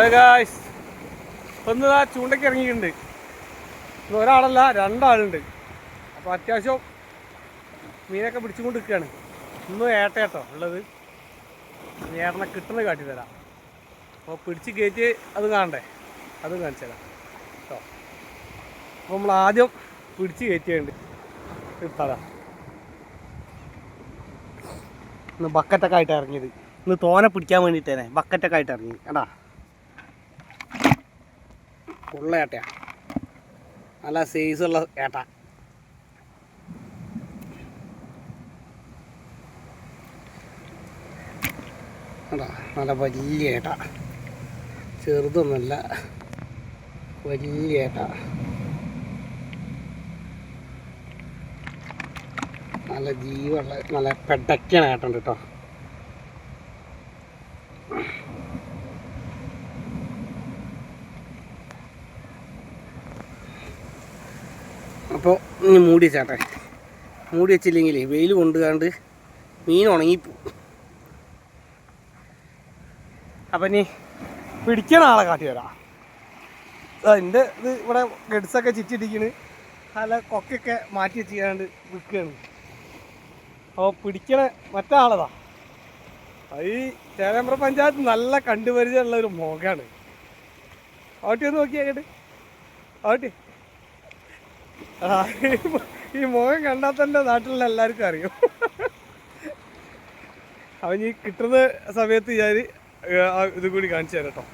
Hello guys ഒന്ന് ആ ചൂണ്ടയ്ക്ക് ഇറങ്ങിയിട്ടുണ്ട്. ഒരാളല്ല രണ്ടാളുണ്ട്. അപ്പോൾ അത്യാവശ്യം മീനൊക്കെ പിടിച്ചുകൊണ്ട് നിൽക്കുകയാണ് ഇന്നും ഏട്ടേട്ടോ ഉള്ളത്. ഏട്ടനെ കിട്ടുന്നത് കാട്ടി തരാം. അപ്പോൾ പിടിച്ച് കയറ്റി അത് കാണണ്ടേ? അതും കാണിച്ചു തരാം. കേട്ടോ. അപ്പോൾ നമ്മൾ ആദ്യം പിടിച്ച് കയറ്റിയുണ്ട് ഇട്ടാ ഇന്ന് ബക്കറ്റൊക്കെ ആയിട്ട് ഇറങ്ങിയത്. ഇന്ന് തോനെ പിടിക്കാൻ വേണ്ടിയിട്ടേനെ. ബക്കറ്റൊക്കെ ആയിട്ട് ഇറങ്ങി കേട്ടാ ഉള്ള ഏട്ടയാണ് നല്ല സൈസുള്ള ഏട്ട. നല്ല വലിയ ഏട്ട. ചെറുതൊന്നുമല്ല. വലിയ ഏട്ട. നല്ല ജീവുള്ള നല്ല പെടയ്ക്കണ ഏട്ടുണ്ട് കേട്ടോ. അപ്പോൾ ഇനി മൂടി വെച്ചാട്ടെ. മൂടി വെച്ചില്ലെങ്കിൽ വെയിൽ കൊണ്ടുകാണ്ട് മീൻ ഉണങ്ങിപ്പോ അപ്പം ഇനി പിടിക്കണ ആളെ കാട്ടി വരാം എന്റെ ഇത് ഇവിടെ ഗഡ്സൊക്കെ ചിറ്റിടിക്കണ് നല്ല കൊക്കൊക്കെ മാറ്റി വെച്ചിട്ട് വിൽക്കുകയാണ് അപ്പോൾ പിടിക്കണ മറ്റേ ആളതാ അത് ഈ ചേലമ്പ്ര പഞ്ചായത്ത് നല്ല കണ്ടുപരിചയമുള്ള ഒരു മുഖമാണ് ഓട്ടി ഒന്ന് നോക്കിയാ കേട്ട്. ആട്ടി. ആ, ഈ മുഖം കണ്ടാൽ തന്നെ നാട്ടിലുള്ള എല്ലാവർക്കും അറിയും. അവൻ ഈ കിട്ടുന്ന സമയത്ത് ഞാൻ ഇത് കൂടി കാണിച്ചു തരാം കേട്ടോ.